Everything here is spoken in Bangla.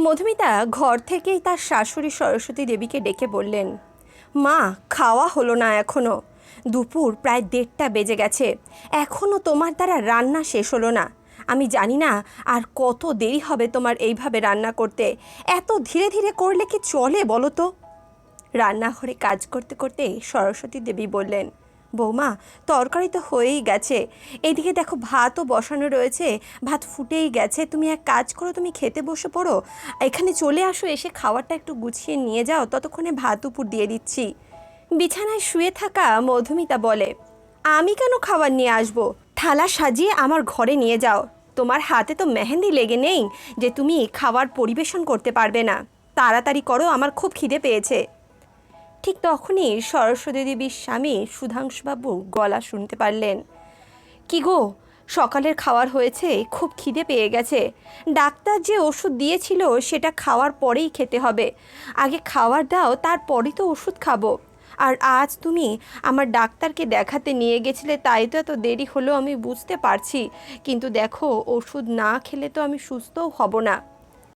মধুমিতা ঘর থেকেই তার শাশুড়ি সরস্বতী দেবীকে ডেকে বললেন, মা, খাওয়া হলো না এখনও। দুপুর প্রায় দেড়টা বেজে গেছে। এখনও তোমার দ্বারা রান্না শেষ হলো না। আমি জানি না আর কত দেরি হবে তোমার এইভাবে রান্না করতে। এত ধীরে ধীরে করলে কি চলে বলো তো? রান্নাঘরে কাজ করতে করতে সরস্বতী দেবী বললেন বৌমা, তরকারি তো হয়েই গেছে। এদিকে দেখো ভাতও বসানো রয়েছে। ভাত ফুটেই গেছে। তুমি এক কাজ করো, তুমি খেতে বসে পড়ো। এখানে চলে আসো, এসে খাবারটা একটু গুছিয়ে নিয়ে যাও। ততক্ষণে ভাত উপর দিয়ে দিচ্ছি। বিছানায় শুয়ে থাকা মধুমিতা বলে, আমি কেন খাবার নিয়ে আসব? থালা সাজিয়ে আমার ঘরে নিয়ে যাও। তোমার হাতে তো মেহেন্দি লেগে নেই যে তুমি খাবার পরিবেশন করতে পারবে না। তাড়াতাড়ি করো, আমার খুব খিদে পেয়েছে। ঠিক তখনই সরস্বতী দেবীর স্বামী সুধাংশুবাবু গলা শুনতে পারলেন। কি গো, সকালের খাওয়ার হয়েছে, খুব খিদে পেয়ে গেছে। ডাক্তার যে ওষুধ দিয়েছিল, সেটা খাওয়ার পরেই খেতে হবে। আগে খাওয়ার দাও, তারপরেই তো ওষুধ খাব। আর আজ তুমি আমার ডাক্তারকে দেখাতে নিয়ে গেছিলে, তাই তো এত দেরি হলো আমি বুঝতে পারছি। কিন্তু দেখো, ওষুধ না খেলে তো আমি সুস্থও হব না।